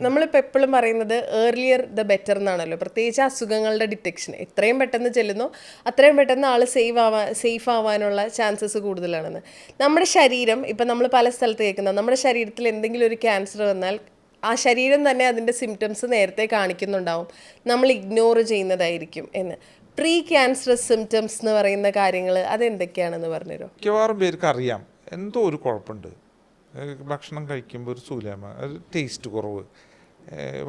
നമ്മളിപ്പോൾ എപ്പോഴും പറയുന്നത് ഏർലിയർ ദ ബെറ്റർ എന്നാണല്ലോ. പ്രത്യേകിച്ച് അസുഖങ്ങളുടെ ഡിറ്റക്ഷൻ എത്രയും പെട്ടെന്ന് ചെല്ലുന്നു അത്രയും പെട്ടെന്ന് ആൾ സേഫ് ആവാൻ സേഫ് ആവാനുള്ള ചാൻസസ് കൂടുതലാണെന്ന്. നമ്മുടെ ശരീരം ഇപ്പം നമ്മൾ പല സ്ഥലത്ത് കേൾക്കുന്നത് നമ്മുടെ ശരീരത്തിൽ എന്തെങ്കിലും ഒരു ക്യാൻസർ വന്നാൽ ആ ശരീരം തന്നെ അതിന്റെ സിംറ്റംസ് നേരത്തെ കാണിക്കുന്നുണ്ടാവും. നമ്മൾ ഇഗ്നോർ ചെയ്യുന്നതായിരിക്കും എന്ന്. പ്രീ ക്യാൻസറസ് സിംറ്റംസ് എന്ന് പറയുന്ന കാര്യങ്ങൾ അതെന്തൊക്കെയാണെന്ന് പറഞ്ഞുതരും മിക്കവാറും പേർക്ക് അറിയാം. എന്തോ ഒരു കുഴപ്പമുണ്ട്. ഭക്ഷണം കഴിക്കുമ്പോൾ ഒരു സൂലാമ ഒരു ടേസ്റ്റ് കുറവ്.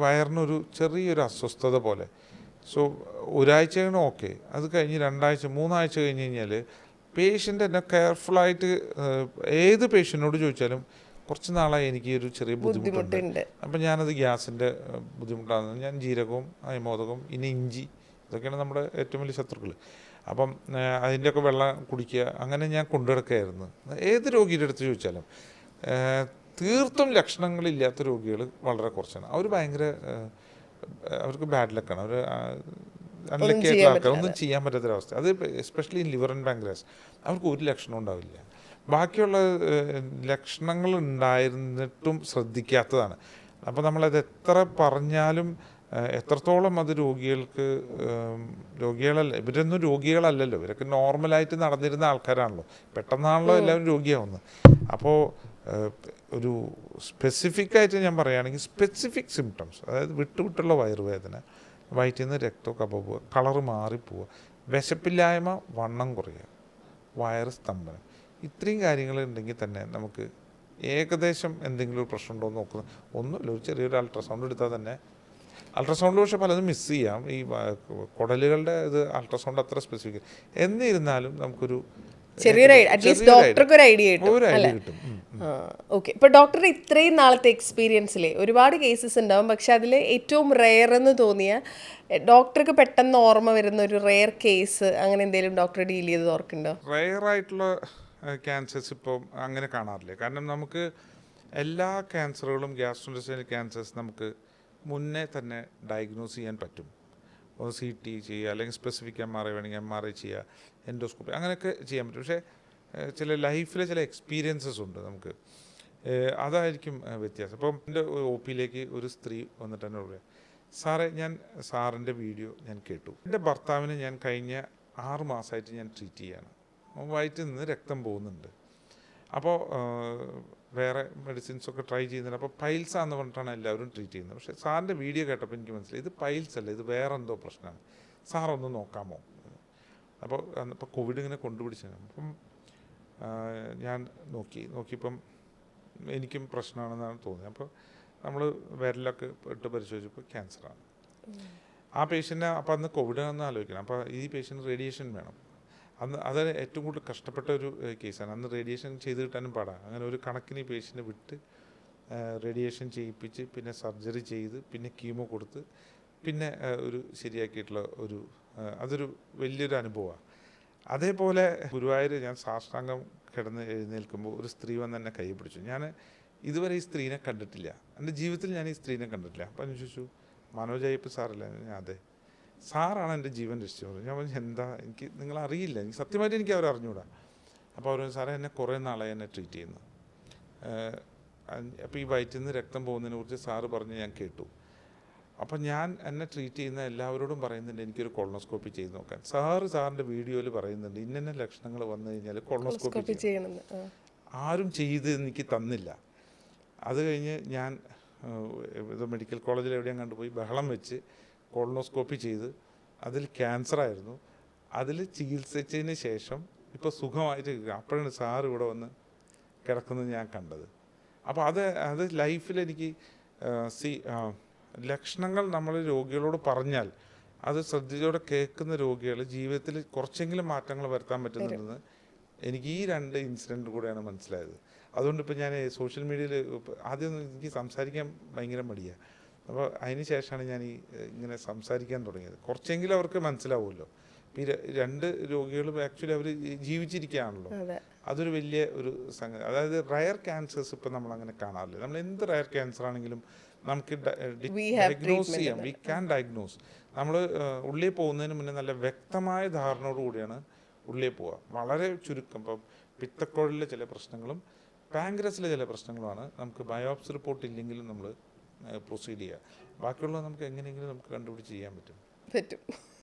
വയറിനൊരു ചെറിയൊരു അസ്വസ്ഥത പോലെ. സോ ഒരാഴ്ച കഴിഞ്ഞാൽ ഓക്കെ അത് കഴിഞ്ഞ് രണ്ടാഴ്ച മൂന്നാഴ്ച കഴിഞ്ഞ് കഴിഞ്ഞാൽ പേഷ്യന്റ് എന്നെ കെയർഫുള്ളായിട്ട് ഏത് പേഷ്യന്റിനോട് ചോദിച്ചാലും കുറച്ച് നാളായി എനിക്ക് ഒരു ചെറിയ ബുദ്ധിമുട്ടുണ്ട്. അപ്പം ഞാനത് ഗ്യാസിന്റെ ബുദ്ധിമുട്ടാണ്. ഞാൻ ജീരകവും അയമോദകവും ഇനി ഇഞ്ചി ഇതൊക്കെയാണ് നമ്മുടെ ഏറ്റവും വലിയ ശത്രുക്കൾ അപ്പം അതിന്റെയൊക്കെ വെള്ളം കുടിക്കുക അങ്ങനെ ഞാൻ കൊണ്ടുനടക്കുകയായിരുന്നു ഏത് രോഗിയുടെ അടുത്ത് ചോദിച്ചാലും. തീർത്തും ലക്ഷണങ്ങളില്ലാത്ത രോഗികൾ വളരെ കുറച്ചാണ്. അവർ ഭയങ്കര അവർക്ക് ബാഡ് ലക്കാണ് അവർ അൺലക്കി ആയിട്ടുള്ള ആൾക്കാർ ഒന്നും ചെയ്യാൻ പറ്റാത്തൊരവസ്ഥ. അത് എസ്പെഷ്യലി ലിവർ ആൻഡ് പാങ്ക്രാസ് അവർക്ക് ഒരു ലക്ഷണം ഉണ്ടാവില്ല. ബാക്കിയുള്ള ലക്ഷണങ്ങൾ ഉണ്ടായിരുന്നിട്ടും ശ്രദ്ധിക്കാത്തതാണ്. അപ്പോൾ നമ്മളത് എത്ര പറഞ്ഞാലും എത്രത്തോളം അത് രോഗികൾക്ക് രോഗികളല്ല ഇവരൊന്നും രോഗികളല്ലല്ലോ. ഇവരൊക്കെ നോർമലായിട്ട് നടന്നിരുന്ന ആൾക്കാരാണല്ലോ. പെട്ടെന്നാണല്ലോ എല്ലാവരും രോഗിയാവുന്നത്. അപ്പോൾ ഒരു സ്പെസിഫിക്കായിട്ട് ഞാൻ പറയുകയാണെങ്കിൽ സ്പെസിഫിക് സിംറ്റംസ് അതായത് വിട്ടുവിട്ടുള്ള വയറുവേദന വയറ്റിൽ നിന്ന് രക്തമൊക്കെ പോവുക കളറ് മാറിപ്പോവുക വിശപ്പില്ലായ്മ വണ്ണം കുറയുക വയറ് സ്തംഭനം. ഇത്രയും കാര്യങ്ങൾ ഉണ്ടെങ്കിൽ തന്നെ നമുക്ക് ഏകദേശം എന്തെങ്കിലും ഒരു പ്രശ്നം ഉണ്ടോ എന്ന് നോക്കുന്നത് ഒന്നുമില്ല ഒരു ചെറിയൊരു അൾട്രാസൗണ്ട് എടുത്താൽ തന്നെ. അൾട്രാസൗണ്ടിൽ പക്ഷേ പലതും മിസ് ചെയ്യാം. ഈ കുടലുകളുടെ ഇത് അൾട്രാസൗണ്ട് അത്ര സ്പെസിഫിക് എന്നിരുന്നാലും നമുക്കൊരു ചെറിയൊരു അറ്റ്ലീസ്റ്റ് ഡോക്ടർക്ക് ഒരു ഐഡിയ കിട്ടും. ഓക്കെ ഇപ്പോൾ ഡോക്ടറുടെ ഇത്രയും നാളത്തെ എക്സ്പീരിയൻസിൽ ഒരുപാട് കേസസ് ഉണ്ടാവും പക്ഷെ അതിൽ ഏറ്റവും റെയർ എന്ന് തോന്നിയ ഡോക്ടർക്ക് പെട്ടെന്ന് ഓർമ്മ വരുന്ന ഒരു റെയർ കേസ് അങ്ങനെ എന്തെങ്കിലും ഡോക്ടർ ഡീൽ ചെയ്ത് ഓർക്കുന്നുണ്ടോ? റെയർ ആയിട്ടുള്ള ക്യാൻസേഴ്സ് ഇപ്പം അങ്ങനെ കാണാറില്ല. കാരണം നമുക്ക് എല്ലാ ക്യാൻസറുകളും ഗ്യാസ്ട്രോഇന്റസ്റ്റിനൽ ക്യാൻസേഴ്സ് നമുക്ക് മുന്നേ തന്നെ ഡയഗ്നോസ് ചെയ്യാൻ പറ്റും. സി ടി ചെയ്യുക അല്ലെങ്കിൽ സ്പെസിഫിക് എം ആർ ഐ വേണമെങ്കിൽ എം ആർ ഐ ചെയ്യുക എൻഡോസ്കോപ്പി അങ്ങനെയൊക്കെ ചെയ്യാൻ പറ്റും. പക്ഷേ ചില ലൈഫിലെ ചില എക്സ്പീരിയൻസസ് ഉണ്ട് നമുക്ക്. അതായിരിക്കും വ്യത്യാസം. അപ്പം എന്റെ ഒ പിയിലേക്ക് ഒരു സ്ത്രീ വന്നിട്ട് എന്നോട് പറയാം സാറേ ഞാൻ സാറിന്റെ വീഡിയോ ഞാൻ കേട്ടു. എന്റെ ഭർത്താവിനെ ഞാൻ കഴിഞ്ഞ ആറ് മാസമായിട്ട് ഞാൻ ട്രീറ്റ് ചെയ്യാണ്. വയറ്റിൽ നിന്ന് രക്തം പോകുന്നുണ്ട്. അപ്പോൾ വേറെ മെഡിസിൻസൊക്കെ ട്രൈ ചെയ്യുന്നുണ്ട്. അപ്പോൾ പൈൽസ് ആണെന്ന് പറഞ്ഞിട്ടാണ് എല്ലാവരും ട്രീറ്റ് ചെയ്യുന്നത്. പക്ഷേ സാറിന്റെ വീഡിയോ കേട്ടപ്പോൾ എനിക്ക് മനസ്സിലായി ഇത് പൈൽസ് അല്ല ഇത് വേറെ എന്തോ പ്രശ്നമാണ്. സാറൊന്ന് നോക്കാമോ? അപ്പോൾ അപ്പോൾ കോവിഡ് ഇങ്ങനെ കൊണ്ടുപിടിച്ചു അപ്പം ഞാൻ നോക്കി നോക്കിയപ്പം എനിക്കും പ്രശ്നമാണെന്നാണ് തോന്നിയത്. അപ്പോൾ നമ്മൾ വിരലൊക്കെ ഇട്ട് പരിശോധിച്ചപ്പോൾ ക്യാൻസറാണ്. ആ പേഷ്യന്റിനെ അപ്പോൾ അന്ന് എന്ന് ആലോചിക്കണം. അപ്പോൾ ഈ പേഷ്യന്റ് റേഡിയേഷൻ വേണം. അന്ന് അത് ഏറ്റവും കൂടുതൽ കഷ്ടപ്പെട്ട ഒരു കേസാണ് അന്ന് റേഡിയേഷൻ ചെയ്ത് കിട്ടാനും പാടാണ് അങ്ങനെ ഒരു കണക്കിന് പേഷ്യന്റ് വിട്ട് റേഡിയേഷൻ ചെയ്യിപ്പിച്ച് പിന്നെ സർജറി ചെയ്ത് പിന്നെ കീമോ കൊടുത്ത് പിന്നെ ഒരു ശരിയാക്കിയിട്ടുള്ള ഒരു അതൊരു വലിയൊരു അനുഭവമാണ്. അതേപോലെ ഗുരുവായൂർ ഞാൻ സാഷ്ടാംഗം കിടന്ന് എഴുന്നേൽക്കുമ്പോൾ ഒരു സ്ത്രീ വന്ന് എന്നെ കൈ പിടിച്ചു. ഞാൻ ഇതുവരെ ഈ സ്ത്രീനെ കണ്ടിട്ടില്ല. എന്റെ ജീവിതത്തിൽ ഞാൻ ഈ സ്ത്രീനെ കണ്ടിട്ടില്ല. അപ്പം ചോദിച്ചു മനോജ് അയ്യപ്പ് സാറല്ലേ? ഞാൻ അതെ. സാറാണ് എന്റെ ജീവൻ രക്ഷിച്ചത്. ഞാൻ പറഞ്ഞു എന്താ? എനിക്ക് നിങ്ങൾ അറിയില്ല. എനിക്ക് സത്യമായിട്ട് എനിക്ക് അവർ അറിഞ്ഞൂടാ. അപ്പോൾ അവർ സാറേ എന്നെ കുറേ നാളായി എന്നെ ട്രീറ്റ് ചെയ്യുന്നു. അപ്പോൾ ഈ വയറ്റിൽ നിന്ന് രക്തം പോകുന്നതിനെ കുറിച്ച് സാറ് പറഞ്ഞ് ഞാൻ കേട്ടു. അപ്പം ഞാൻ എന്നെ ട്രീറ്റ് ചെയ്യുന്ന എല്ലാവരോടും പറയുന്നുണ്ട് എനിക്കൊരു കൊളോണോസ്കോപ്പി ചെയ്ത് നോക്കാൻ. സാറ് സാറിന്റെ വീഡിയോയിൽ പറയുന്നുണ്ട് ഇന്ന ലക്ഷണങ്ങൾ വന്നു കഴിഞ്ഞാൽ കൊളോണോസ്കോപ്പി ചെയ്യണം. ആരും ചെയ്ത് എനിക്ക് തന്നില്ല. അത് കഴിഞ്ഞ് ഞാൻ ഇത് മെഡിക്കൽ കോളേജിൽ എവിടെയും കണ്ടുപോയി ബഹളം വെച്ച് കോളനോസ്കോപ്പി ചെയ്ത് അതിൽ ക്യാൻസർ ആയിരുന്നു. അതിൽ ചികിത്സിച്ചതിന് ശേഷം ഇപ്പോൾ സുഖമായിട്ട്. അപ്പോഴാണ് സാർ ഇവിടെ വന്ന് കിടക്കുന്നത് ഞാൻ കണ്ടത്. അപ്പോൾ അത് അത് ലൈഫിൽ എനിക്ക് സി ലക്ഷണങ്ങൾ നമ്മൾ രോഗികളോട് പറഞ്ഞാൽ അത് ശ്രദ്ധയോടെ കേൾക്കുന്ന രോഗികൾ ജീവിതത്തിൽ കുറച്ചെങ്കിലും മാറ്റങ്ങൾ വരുത്താൻ പറ്റുന്നുണ്ടെന്ന് എനിക്ക് ഈ രണ്ട് ഇൻസിഡന്റ് കൂടെയാണ് മനസ്സിലായത്. അതുകൊണ്ട് ഇപ്പോൾ ഞാൻ സോഷ്യൽ മീഡിയയിൽ ആദ്യം എനിക്ക് സംസാരിക്കാൻ ഭയങ്കര മടിയാണ് അപ്പോൾ അതിന് ശേഷമാണ് ഞാൻ ഈ ഇങ്ങനെ സംസാരിക്കാൻ തുടങ്ങിയത്. കുറച്ചെങ്കിലും അവർക്ക് മനസ്സിലാവുമല്ലോ. ഇപ്പം ഈ രണ്ട് രോഗികളും ആക്ച്വലി അവർ ജീവിച്ചിരിക്കുകയാണല്ലോ. അതൊരു വലിയ ഒരു സംഗതി. അതായത് റയർ ക്യാൻസേഴ്സ് ഇപ്പം നമ്മൾ അങ്ങനെ കാണാറില്ല? നമ്മൾ എന്ത് റയർ ക്യാൻസർ ആണെങ്കിലും നമുക്ക് ഡയഗ്നോസ് ചെയ്യാം. വി ക്യാൻ ഡയഗ്നോസ് നമ്മൾ ഉള്ളിൽ പോകുന്നതിന് മുന്നേ നല്ല വ്യക്തമായ ധാരണയോട് കൂടിയാണ് ഉള്ളിൽ പോവുക. വളരെ ചുരുക്കം. ഇപ്പം പിത്തക്കുഴലിലെ ചില പ്രശ്നങ്ങളും പാങ്ക്രസിലെ ചില പ്രശ്നങ്ങളുമാണ് നമുക്ക് ബയോപ്സി റിപ്പോർട്ട് ഇല്ലെങ്കിലും നമ്മൾ പ്രൊസീഡ് ചെയ്യുക. ബാക്കിയുള്ളത് നമുക്ക് എങ്ങനെയെങ്കിലും നമുക്ക് കണ്ടുപിടിച്ച് ചെയ്യാൻ പറ്റും. പറ്റും.